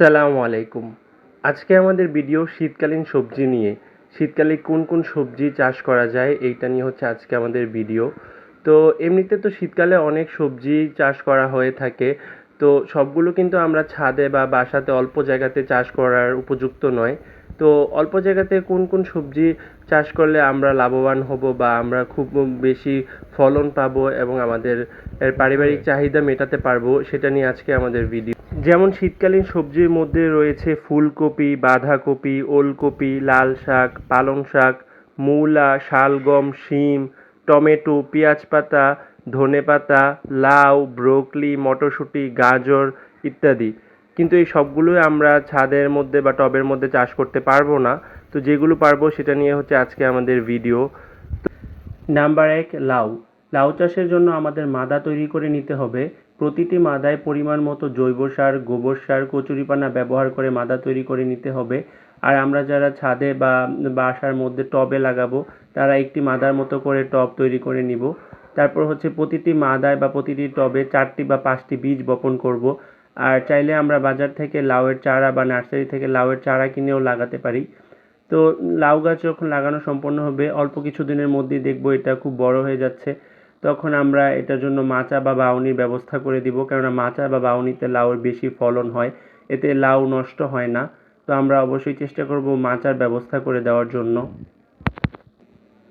আসসালামু আলাইকুম। আজকে আমাদের ভিডিও শীতকালীন সবজি নিয়ে, শীতকালে কোন কোন সবজি চাষ করা যায়, এইটা নিয়ে হচ্ছে আজকে আমাদের ভিডিও তো এমনিতে তো শীতকালে অনেক সবজি চাষ করা হয়ে থাকে, তো সবগুলো কিন্তু আমরা ছাদে বা বাসাতে অল্প জায়গাতে চাষ করার উপযুক্ত নয়। তো অল্প জায়গাতে কোন কোন সবজি চাষ করলে আমরা লাভবান হব বা আমরা খুব বেশি ফলন পাবো এবং আমাদের পারিবারিক চাহিদা মেটাতে পারব, সেটা নিয়ে আজকে আমাদের ভিডিও যেমন শীতকালীন সবজির মধ্যে রয়েছে ফুলকপি, বাঁধাকপি, ওলকপি, লাল শাক, পালং শাক, মূলা, শালগম, শিম, টমেটো, পেঁয়াজ পাতা ধনেপাতা লাউ, ব্রোকলি, মটরশুঁটি, গাজর ইত্যাদি। কিন্তু এই সবগুলোই আমরা ছাদের মধ্যে বা টবের মধ্যে চাষ করতে পারব না। তো যেগুলো পারব সেটা নিয়ে হচ্ছে আজকে আমাদের ভিডিও। নাম্বার এক, লাউ। লাউ চাষের জন্য আমাদের মাদা তৈরি করে নিতে হবে। প্রতিটি মাদায় পরিমাণ মতো জৈব সার, গোবর সার, কচুরিপানা ব্যবহার করে মাদা তৈরি করে নিতে হবে। আর আমরা যারা ছাদে বা বাসার মধ্যে টবে লাগাবো, তারা একটি মাদার মতো করে টব তৈরি করে নিব। তারপর হচ্ছে প্রতিটি মাদায় বা প্রতিটি টবে চারটি বা পাঁচটি বীজ বপন করব। আর চাইলে আমরা বাজার থেকে লাউয়ের চারা বা নার্সারি থেকে লাউয়ের চারা কিনেও লাগাতে পারি। তো, লাউ গাছ যখন লাগানো সম্পন্ন হবে, অল্প কিছু দিনের মধ্যেই দেখব এটা খুব বড় হয়ে যাচ্ছে। তখন আমরা এটার জন্য মাচা বা বাউনির ব্যবস্থা করে দিব, কেননা মাচা বা বাউনিতে লাউয়ের বেশি ফলন হয়, এতে লাউ নষ্ট হয় না। তো আমরা অবশ্যই চেষ্টা করব মাচার ব্যবস্থা করে দেওয়ার জন্য।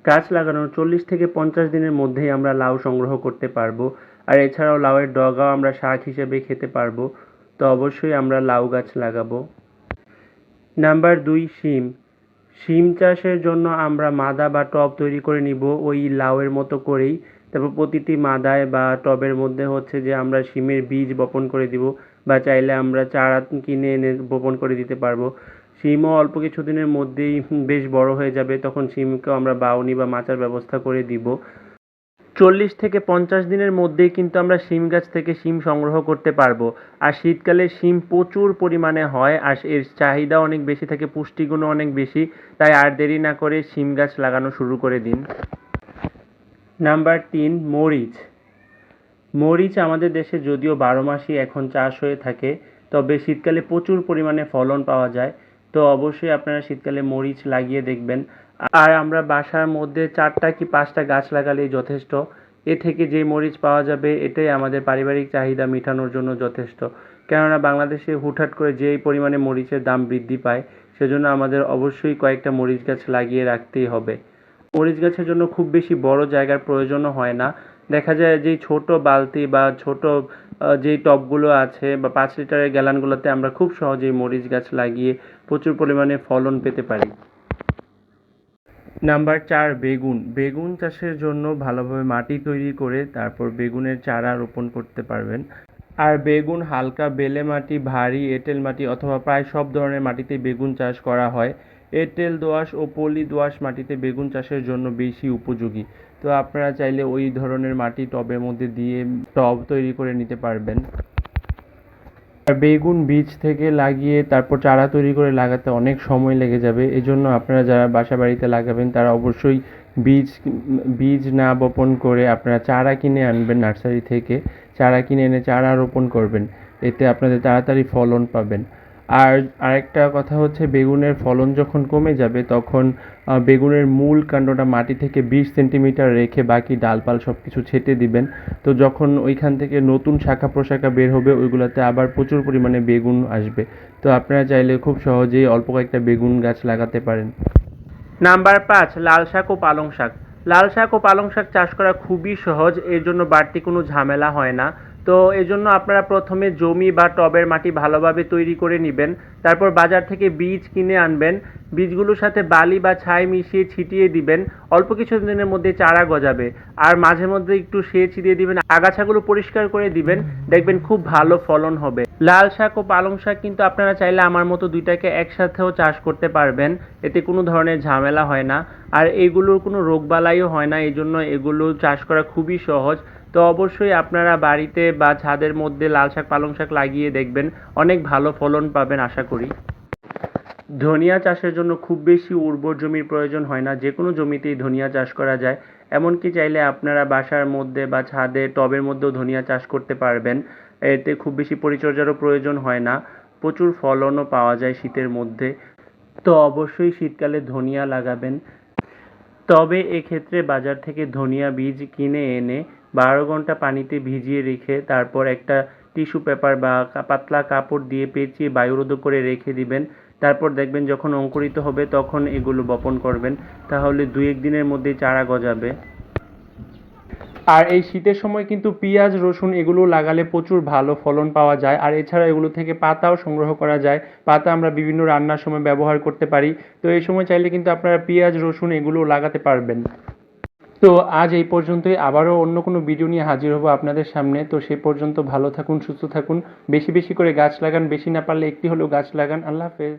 গাছ লাগানোর চল্লিশ থেকে পঞ্চাশ দিনের মধ্যেই আমরা লাউ সংগ্রহ করতে পারব, আর এছাড়াও লাউয়ের ডগাও আমরা শাক হিসেবে খেতে পারব। তো অবশ্যই আমরা লাউ গাছ লাগাবো। নাম্বার দুই, শিম। শিম চাষের জন্য আমরা মাদা বা টব তৈরি করে নিব, ওই লাউয়ের মতো করেই। তারপর প্রতিটি মাদায় বা টবের মধ্যে হচ্ছে যে আমরা শিমের বীজ বপন করে দিব বা চাইলে আমরা চারা কিনে এনে বপন করে দিতে পারব। শিমও অল্প কিছুদিনের মধ্যেই বেশ বড় হয়ে যাবে, তখন শিমকেও আমরা বাউনি বা মাচার ব্যবস্থা করে দিব। চল্লিশ থেকে পঞ্চাশ দিনের মধ্যেই কিন্তু আমরা শিম গাছ থেকে শিম সংগ্রহ করতে পারব। আর শীতকালে শিম প্রচুর পরিমাণে হয়, আর এর চাহিদা অনেক বেশি থাকে, পুষ্টিগুণও অনেক বেশি, তাই আর দেরি না করে শিম গাছ লাগানো শুরু করে দিন। নাম্বার তিন, মরিচ। মরিচ আমাদের দেশে যদিও বারো মাসই এখন চাষ হয়ে থাকে, তবে শীতকালে প্রচুর পরিমাণে ফলন পাওয়া যায়, তো অবশ্যই আপনারা শীতকালে মরিচ লাগিয়ে দেখবেন। আর আমরা বাসার মধ্যে চারটা কি পাঁচটা গাছ লাগালেই যথেষ্ট, এ থেকে যে মরিচ পাওয়া যাবে, এটাই আমাদের পারিবারিক চাহিদা মেটানোর জন্য যথেষ্ট। কেননা বাংলাদেশে হুটহাট করে যেই পরিমাণে মরিচের দাম বৃদ্ধি পায়, সেজন্য আমাদের অবশ্যই কয়েকটা মরিচ গাছ লাগিয়ে রাখতেই হবে। মরিচ গাছের জন্য খুব বেশি বড় জায়গার প্রয়োজনও হয় না। দেখা যায় যে ছোট বালতি বা ছোট যেই টবগুলো আছে বা পাঁচ লিটারের গ্যালানগুলোতে আমরা খুব সহজেই মরিচ গাছ লাগিয়ে প্রচুর পরিমাণে ফলন পেতে পারি। নাম্বার চার, বেগুন। বেগুন চাষের জন্য ভালোভাবে মাটি তৈরি করে তারপর বেগুনের চারা রোপণ করতে পারবেন। আর বেগুন হালকা বেলে মাটি, ভারী এঁটেল মাটি অথবা প্রায় সব ধরনের মাটিতে বেগুন চাষ করা হয়। এঁটেল দোআঁশ ও পলি দোআঁশ মাটিতে বেগুন চাষের জন্য বেশি উপযোগী। তো আপনারা চাইলে ওই ধরনের মাটি টবের মধ্যে দিয়ে টব তৈরি করে নিতে পারবেন। বেগুন বীজ থেকে লাগিয়ে তারপর চারা তৈরি করে লাগাতে অনেক সময় লেগে যাবে। এজন্য আপনারা যারা বাসা বাড়িতে লাগাবেন, তারা অবশ্যই বীজ বীজ না বপন করে আপনারা চারা কিনে আনবেন নার্সারি থেকে। চারা কিনে এনে চারা রোপণ করবেন। এতে আপনাদের তাড়াতাড়ি ফলন পাবেন। আর আরেকটা কথা হচ্ছে বেগুনের ফলন যখন কমে যাবে তখন বেগুনের মূল কাণ্ডটা মাটি থেকে বিশ সেন্টিমিটার রেখে বাকি ডালপাল সব কিছু ছেটে দিবেন। তো যখন ওইখান থেকে নতুন শাখা প্রশাখা বের হবে, ওইগুলোতে আবার প্রচুর পরিমাণে বেগুন আসবে। তো আপনারা চাইলে খুব সহজেই অল্প কয়েকটা বেগুন গাছ লাগাতে পারেন। নাম্বার পাঁচ, লাল শাক ও পালং শাক। লাল শাক ও পালং শাক চাষ করা খুবই সহজ, এর জন্য বাড়তি কোনো ঝামেলা হয় না। তো এজন্য আপনারা প্রথমে জমি বা টবের মাটি ভালোভাবে তৈরি করে নেবেন, তারপর বাজার থেকে বীজ কিনে আনবেন, বীজগুলোর সাথে বালি বা ছাই মিশিয়ে ছিটিয়ে দিবেন, অল্প কিছু দিনের মধ্যে চারা গজাবে, আর মাঝে মধ্যে একটু সেচ দিয়ে দিবেন, আগাছাগুলো পরিষ্কার করে দিবেন, দেখবেন খুব ভালো ফলন হবে। লাল শাক ও পালং শাক কিন্তু আপনারা চাইলে আমার মতো দুইটাকে একসাথেও চাষ করতে পারবেন, এতে কোনো ধরনের ঝামেলা হয় না, আর এগুলোর কোনো রোগবালাইও হয় না এই জন্য এগুলো চাষ করা খুবই সহজ তো অবশ্যই আপনারা বাড়িতে বা ছাদের মধ্যে লাল শাক, পালং শাক লাগিয়ে দেখবেন। অনেক ভালো ফলন পাবেন, আশা করি। ধনিয়া চাষের জন্য খুব বেশি উর্বর জমির প্রয়োজন হয় না। যে কোনো জমিতেই ধনিয়া চাষ করা যায়। এমনকি চাইলে আপনারা বাসার মধ্যে বা ছাদে টবের মধ্যেও ধনিয়া চাষ করতে পারবেন। এতে খুব বেশি পরিচর্যারও প্রয়োজন হয় না। প্রচুর ফলনও পাওয়া যায় শীতের মধ্যে। তো অবশ্যই শীতকালে ধনিয়া লাগাবেন। তবে এক্ষেত্রে বাজার থেকে ধনিয়া বীজ কিনে এনে বারো ঘণ্টা পানিতে ভিজিয়ে রেখে তারপর একটা টিস্যু পেপার বা পাতলা কাপড় দিয়ে পেঁচিয়ে বায়ুরোধ করে রেখে দিবেন। তারপর দেখবেন যখন অঙ্কুরিত হবে তখন এগুলো বপন করবেন। তাহলে দুই এক দিনের মধ্যেই চারা গজাবে। আর এই শীতের সময় কিন্তু পেঁয়াজ, রসুন এগুলো লাগালে প্রচুর ভালো ফলন পাওয়া যায়। আর এছাড়া এগুলো থেকে পাতাও সংগ্রহ করা যায়। পাতা আমরা বিভিন্ন রান্নার সময় ব্যবহার করতে পারি। তো এই সময় চাইলে কিন্তু আপনারা পেঁয়াজ, রসুন এগুলো লাগাতে পারবেন। তো আজ এই পর্যন্তই। আবারও অন্য কোনো ভিডিও নিয়ে হাজির হব আপনাদের সামনে। তো সে পর্যন্ত ভালো থাকুন, সুস্থ থাকুন। বেশি বেশি করে গাছ লাগান, বেশি না পারলে একটি হলেও গাছ লাগান। আল্লাহ হাফেজ।